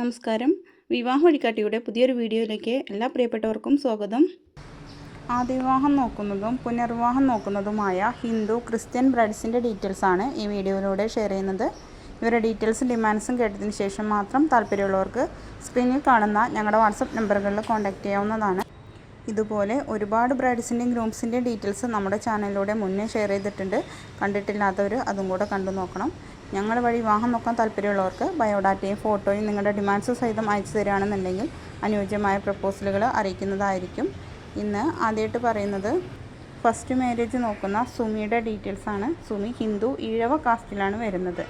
നമസ്കാരം. വിവാഹ വഴികാട്ടിയുടെ പുതിയൊരു വീഡിയോയിലേക്ക് എല്ലാ പ്രിയപ്പെട്ടവർക്കും സ്വാഗതം. ആദ്യ വിവാഹം നോക്കുന്നതും പുനർവിവാഹം നോക്കുന്നതുമായ ഹിന്ദു ക്രിസ്ത്യൻ ബ്രൈഡ്സിന്റെ ഡീറ്റെയിൽസാണ് ഈ വീഡിയോയിലൂടെ ഷെയർ ചെയ്യുന്നത്. ഇവരുടെ ഡീറ്റെയിൽസും ഡിമാൻഡ്സും കേട്ടതിന് ശേഷം മാത്രം താല്പര്യമുള്ളവർക്ക് സ്ക്രീനിൽ കാണുന്ന ഞങ്ങളുടെ വാട്സപ്പ് നമ്പറുകളിൽ കോൺടാക്റ്റ് ചെയ്യാവുന്നതാണ്. ഇതുപോലെ ഒരുപാട് ബ്രൈഡ്സിന്റെയും ഗ്രൂംസിന്റെയും ഡീറ്റെയിൽസ് നമ്മുടെ ചാനലിലൂടെ മുന്നേ ഷെയർ ചെയ്തിട്ടുണ്ട്. കണ്ടിട്ടില്ലാത്തവർ അതും കൂടെ കണ്ടു നോക്കണം. ഞങ്ങൾ വഴി വിവാഹം നോക്കാൻ താല്പര്യമുള്ളവർക്ക് ബയോഡാറ്റയും ഫോട്ടോയും നിങ്ങളുടെ ഡിമാൻഡ്സ് സഹിതം അയച്ചു തരികയാണെന്നുണ്ടെങ്കിൽ അനുയോജ്യമായ പ്രപ്പോസലുകൾ അറിയിക്കുന്നതായിരിക്കും. ഇന്ന് ആദ്യമായിട്ട് പറയുന്നത് ഫസ്റ്റ് മാരേജ് നോക്കുന്ന സുമിയുടെ ഡീറ്റെയിൽസ് ആണ്. സുമി ഹിന്ദു ഈഴവ കാസ്റ്റിലാണ് വരുന്നത്.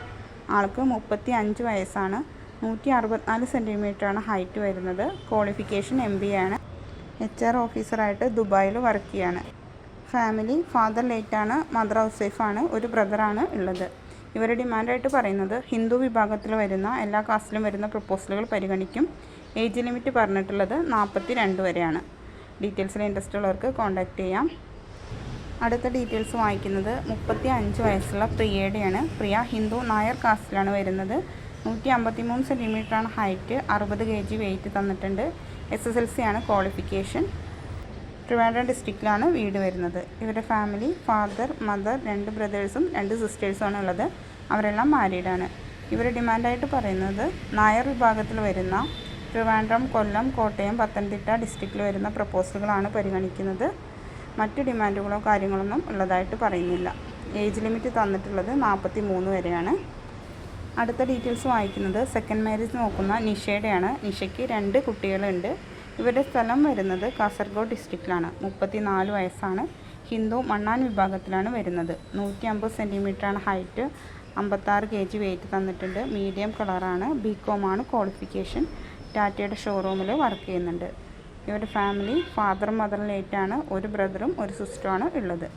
ആൾക്ക് മുപ്പത്തി അഞ്ച് വയസ്സാണ്. നൂറ്റി അറുപത്തിനാല് സെന്റിമീറ്ററാണ് ഹൈറ്റ് വരുന്നത്. ക്വാളിഫിക്കേഷൻ എം ബി ആണ്. എച്ച് ആർ ഓഫീസറായിട്ട് ദുബായിൽ വർക്ക് ചെയ്യാണ്. ഫാമിലി ഫാദർ ലേറ്റാണ്. മദർ ഹൗസ് വൈഫാണ്. ഒരു ബ്രദറാണ് ഉള്ളത്. ഇവരുടെ ഡിമാൻഡായിട്ട് പറയുന്നത് ഹിന്ദു വിഭാഗത്തിൽ വരുന്ന എല്ലാ കാസ്റ്റിലും വരുന്ന പ്രപ്പോസലുകൾ പരിഗണിക്കും. ഏജ് ലിമിറ്റ് പറഞ്ഞിട്ടുള്ളത് നാൽപ്പത്തി രണ്ട് വരെയാണ്. ഡീറ്റെയിൽസിൽ ഇൻട്രസ്റ്റ് ഉള്ളവർക്ക് കോൺടാക്റ്റ് ചെയ്യാം. അടുത്ത ഡീറ്റെയിൽസ് വായിക്കുന്നത് മുപ്പത്തി അഞ്ച് വയസ്സുള്ള പ്രിയയുടെയാണ്. പ്രിയ ഹിന്ദു നായർ കാസ്റ്റിലാണ് വരുന്നത്. നൂറ്റി അമ്പത്തി മൂന്ന് സെന്റിമീറ്ററാണ് ഹൈറ്റ് അറുപത് കെ ജി വെയിറ്റ് തന്നിട്ടുണ്ട്. എസ് എസ് എൽ സി ആണ് ക്വാളിഫിക്കേഷൻ ട്രിവാൻഡ്രം ഡിസ്ട്രിക്റ്റിലാണ് വീട് വരുന്നത്. ഇവരുടെ ഫാമിലി ഫാദർ മദർ രണ്ട് ബ്രദേഴ്സും രണ്ട് സിസ്റ്റേഴ്സുമാണ് ഉള്ളത്. അവരെല്ലാം മാരീഡാണ് ഇവർ ഡിമാൻഡായിട്ട് പറയുന്നത് നായർ വിഭാഗത്തിൽ വരുന്ന ട്രിവാൻഡ്രം കൊല്ലം കോട്ടയം പത്തനംതിട്ട ഡിസ്ട്രിക്റ്റിൽ വരുന്ന പ്രപ്പോസലുകളാണ് പരിഗണിക്കുന്നത്. മറ്റ് ഡിമാൻഡുകളോ കാര്യങ്ങളൊന്നും ഉള്ളതായിട്ട് പറയുന്നില്ല. ഏജ് ലിമിറ്റ് തന്നിട്ടുള്ളത് നാൽപ്പത്തി മൂന്ന് വരെയാണ്. അടുത്ത ഡീറ്റെയിൽസ് വായിക്കുന്നത് സെക്കൻഡ് മാരേജ് നോക്കുന്ന നിഷയുടെയാണ്. നിഷയ്ക്ക് രണ്ട് കുട്ടികളുണ്ട്. ഇവരുടെ സ്ഥലം വരുന്നത് കാസർഗോഡ് ഡിസ്ട്രിക്റ്റിലാണ് മുപ്പത്തി നാല് വയസ്സാണ്. ഹിന്ദു മണ്ണാൻ വിഭാഗത്തിലാണ് വരുന്നത്. നൂറ്റി അമ്പത് സെന്റിമീറ്ററാണ് ഹൈറ്റ് അമ്പത്താറ് കെ ജി വെയിറ്റ് തന്നിട്ടുണ്ട് മീഡിയം കളറാണ് ബി ആണ് ക്വാളിഫിക്കേഷൻ ടാറ്റയുടെ ഷോറൂമിൽ വർക്ക് ചെയ്യുന്നുണ്ട്. ഇവരുടെ ഫാമിലി ഫാദറും മദറും ലേറ്റാണ് ഒരു ബ്രദറും ഒരു സിസ്റ്ററുമാണ് ഉള്ളത്.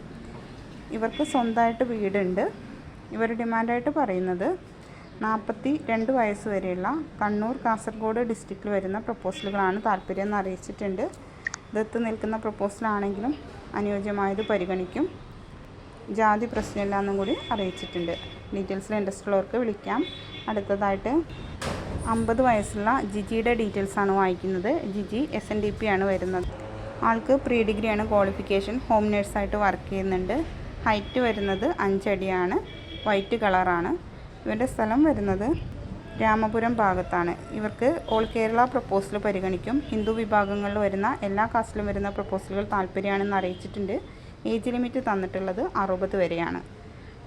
ഇവർക്ക് സ്വന്തമായിട്ട് വീടുണ്ട്. ഇവർ ഡിമാൻഡായിട്ട് പറയുന്നത് നാൽപ്പത്തി രണ്ട് വയസ്സ് വരെയുള്ള കണ്ണൂർ കാസർഗോഡ് ഡിസ്ട്രിക്റ്റിൽ വരുന്ന പ്രപ്പോസലുകളാണ് താല്പര്യം എന്ന് അറിയിച്ചിട്ടുണ്ട്. ദത്ത് നിൽക്കുന്ന പ്രപ്പോസലാണെങ്കിലും അനുയോജ്യമായത് പരിഗണിക്കും. ജാതി പ്രശ്നമില്ല എന്നും കൂടി അറിയിച്ചിട്ടുണ്ട്. ഡീറ്റെയിൽസിൽ ഇൻട്രസ്റ്റ് ഉള്ളവർക്ക് വിളിക്കാം. അടുത്തതായിട്ട് അമ്പത് വയസ്സുള്ള ജിജിയുടെ ഡീറ്റെയിൽസ് ആണ് വായിക്കുന്നത്. Jiji S N D P ആണ് വരുന്നത്. ആൾക്ക് പ്രീ ഡിഗ്രിയാണ് ക്വാളിഫിക്കേഷൻ ഹോം നേഴ്സായിട്ട് വർക്ക് ചെയ്യുന്നുണ്ട്. ഹൈറ്റ് വരുന്നത് അഞ്ചടിയാണ്. വൈറ്റ് കളറാണ് ഇവരുടെ സ്ഥലം വരുന്നത് രാമപുരം ഭാഗത്താണ്. ഇവർക്ക് ഓൾ കേരള പ്രപ്പോസൽ പരിഗണിക്കും. ഹിന്ദു വിഭാഗങ്ങളിൽ വരുന്ന എല്ലാ കാസ്റ്റിലും വരുന്ന പ്രപ്പോസലുകൾ താല്പര്യമാണെന്ന് അറിയിച്ചിട്ടുണ്ട്. ഏജ് ലിമിറ്റ് തന്നിട്ടുള്ളത് അറുപത് വരെയാണ്.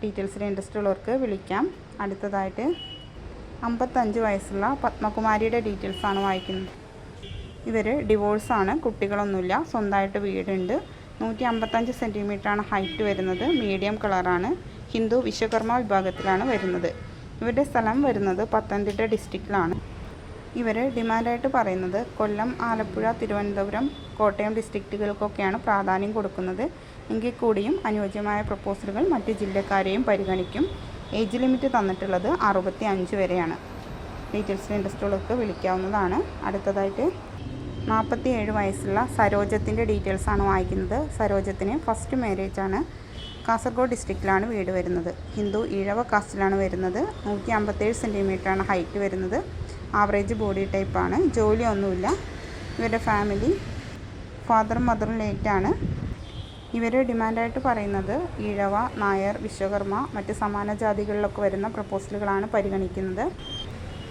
ഡീറ്റെയിൽസിൽ ഇൻട്രസ്റ്റ് ഉള്ളവർക്ക് വിളിക്കാം. അടുത്തതായിട്ട് അമ്പത്തഞ്ച് വയസ്സുള്ള പത്മകുമാരിയുടെ ഡീറ്റെയിൽസാണ് വായിക്കുന്നത്. ഇവർ ഡിവോഴ്സാണ് കുട്ടികളൊന്നുമില്ല. സ്വന്തമായിട്ട് വീടുണ്ട്. നൂറ്റി അമ്പത്തഞ്ച് സെന്റിമീറ്ററാണ് ഹൈറ്റ് വരുന്നത്. മീഡിയം കളറാണ് ഹിന്ദു വിശ്വകർമ്മ വിഭാഗത്തിലാണ് വരുന്നത്. ഇവരുടെ സ്ഥലം വരുന്നത് പത്തനംതിട്ട ഡിസ്ട്രിക്റ്റിലാണ് ഇവർ ഡിമാൻഡായിട്ട് പറയുന്നത് കൊല്ലം ആലപ്പുഴ തിരുവനന്തപുരം കോട്ടയം ഡിസ്ട്രിക്റ്റുകൾക്കൊക്കെയാണ് പ്രാധാന്യം കൊടുക്കുന്നത്. എങ്കിൽ കൂടിയും അനുയോജ്യമായ പ്രപ്പോസലുകൾ മറ്റ് ജില്ലക്കാരെയും പരിഗണിക്കും. ഏജ് ലിമിറ്റ് തന്നിട്ടുള്ളത് അറുപത്തി അഞ്ച് വരെയാണ് ഡീറ്റെയിൽസ് ഇൻട്രസ്റ്റ് ഉള്ളവർക്ക് വിളിക്കാവുന്നതാണ്. അടുത്തതായിട്ട് നാൽപ്പത്തി ഏഴ് വയസ്സുള്ള സരോജത്തിന്റെ ഡീറ്റെയിൽസാണ് വായിക്കുന്നത്. സരോജത്തിന് ഫസ്റ്റ് മാരേജാണ് കാസർഗോഡ് ഡിസ്ട്രിക്റ്റിലാണ് വീട് വരുന്നത്. ഹിന്ദു ഇഴവ കാസ്റ്റിലാണ് വരുന്നത്. നൂറ്റി അമ്പത്തേഴ് സെന്റിമീറ്ററാണ് ഹൈറ്റ് വരുന്നത്. ആവറേജ് ബോഡി ടൈപ്പാണ് ജോലിയൊന്നുമില്ല. ഇവരുടെ ഫാമിലി ഫാദറും മദറും ലേറ്റാണ് ഇവർ ഡിമാൻഡായിട്ട് പറയുന്നത് ഈഴവ നായർ വിശ്വകർമ്മ മറ്റ് സമാന ജാതികളിലൊക്കെ വരുന്ന പ്രപ്പോസലുകളാണ് പരിഗണിക്കുന്നത്.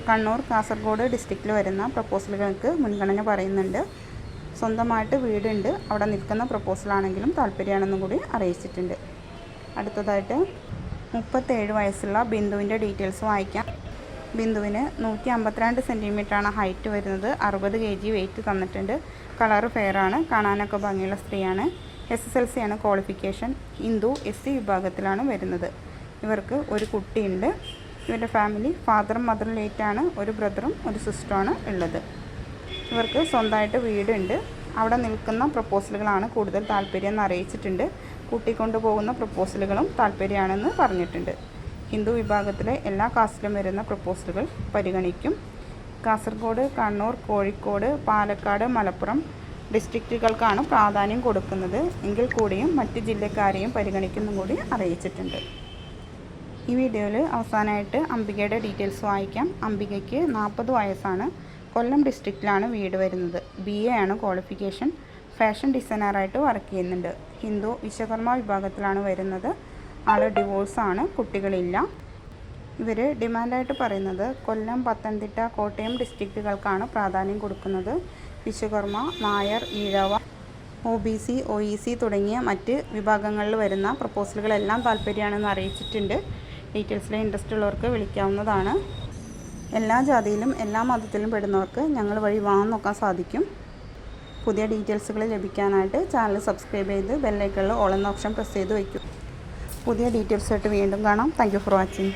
കണ്ണൂർ കാസർഗോഡ് ഡിസ്ട്രിക്റ്റിൽ വരുന്ന പ്രപ്പോസലുകൾക്ക് മുൻഗണന പറയുന്നുണ്ട്. സ്വന്തമായിട്ട് വീടുണ്ട്. അവിടെ നിൽക്കുന്ന പ്രപ്പോസലാണെങ്കിലും താല്പര്യമാണെന്നും കൂടി അറിയിച്ചിട്ടുണ്ട്. അടുത്തതായിട്ട് മുപ്പത്തേഴ് വയസ്സുള്ള ബിന്ദുവിന്റെ ഡീറ്റെയിൽസ് വായിക്കാം. ബിന്ദുവിന് നൂറ്റി അമ്പത്തിരണ്ട് സെന്റിമീറ്ററാണ് ഹൈറ്റ് വരുന്നത്. അറുപത് കെ ജി വെയിറ്റ് തന്നിട്ടുണ്ട്. കളറ് ഫെയറാണ്. കാണാനൊക്കെ ഭംഗിയുള്ള സ്ത്രീയാണ്. എസ് എസ് എൽ സി ആണ് ക്വാളിഫിക്കേഷൻ. ഹിന്ദു എസ് സി വിഭാഗത്തിലാണ് വരുന്നത്. ഇവർക്ക് ഒരു കുട്ടിയുണ്ട്. ഇവരുടെ ഫാമിലി ഫാദറും മദറും ലേറ്റാണ് ഒരു ബ്രദറും ഒരു സിസ്റ്ററുമാണ് ഉള്ളത്. ഇവർക്ക് സ്വന്തമായിട്ട് വീടുണ്ട്. അവിടെ നിൽക്കുന്ന പ്രപ്പോസലുകളാണ് കൂടുതൽ താല്പര്യം എന്ന് അറിയിച്ചിട്ടുണ്ട്. കൂട്ടിക്കൊണ്ടു പോകുന്ന പ്രപ്പോസലുകളും താല്പര്യമാണെന്ന് പറഞ്ഞിട്ടുണ്ട്. ഹിന്ദു വിഭാഗത്തിലെ എല്ലാ കാസ്റ്റിലും വരുന്ന പ്രപ്പോസലുകൾ പരിഗണിക്കും. കാസർഗോഡ് കണ്ണൂർ കോഴിക്കോട് പാലക്കാട് മലപ്പുറം ഡിസ്ട്രിക്റ്റുകൾക്കാണ് പ്രാധാന്യം കൊടുക്കുന്നത്. എങ്കിൽ കൂടിയും മറ്റ് ജില്ലക്കാരെയും പരിഗണിക്കുന്നും കൂടി അറിയിച്ചിട്ടുണ്ട്. ഈ വീഡിയോയിൽ അവസാനമായിട്ട് അംബികയുടെ ഡീറ്റെയിൽസ് വായിക്കാം. അംബികയ്ക്ക് നാൽപ്പത് വയസ്സാണ്. കൊല്ലം ഡിസ്ട്രിക്റ്റിലാണ് വീട് വരുന്നത്. ബി എ ആണ് ക്വാളിഫിക്കേഷൻ. ഫാഷൻ ഡിസൈനറായിട്ട് വർക്ക് ചെയ്യുന്നുണ്ട്. ഹിന്ദു വിശ്വകർമ്മ വിഭാഗത്തിലാണ് വരുന്നത്. ആൾ ഡിവോഴ്സാണ് കുട്ടികളില്ല. ഇവർ ഡിമാൻഡായിട്ട് പറയുന്നത് കൊല്ലം പത്തനംതിട്ട കോട്ടയം ഡിസ്ട്രിക്റ്റുകൾക്കാണ് പ്രാധാന്യം കൊടുക്കുന്നത്. Vishwakarma Nair Ezhava O B C O E C തുടങ്ങിയ മറ്റ് വിഭാഗങ്ങളിൽ വരുന്ന പ്രപ്പോസലുകളെല്ലാം താല്പര്യമാണെന്ന് അറിയിച്ചിട്ടുണ്ട്. ഡീറ്റെയിൽസിലെ ഇൻട്രസ്റ്റ് ഉള്ളവർക്ക് വിളിക്കാവുന്നതാണ്. എല്ലാ ജാതിയിലും എല്ലാ മതത്തിലും പെടുന്നവർക്ക് ഞങ്ങൾ വഴി വാങ്ങാൻ നോക്കാൻ സാധിക്കും. പുതിയ ഡീറ്റെയിൽസുകൾ ലഭിക്കാനായിട്ട് ചാനൽ സബ്സ്ക്രൈബ് ചെയ്ത് ബെല്ലൈക്കണിൽ ഓൾ എന്ന ഓപ്ഷൻ പ്രസ് ചെയ്ത് വയ്ക്കും. പുതിയ ഡീറ്റെയിൽസായിട്ട് വീണ്ടും കാണാം. Thank for watching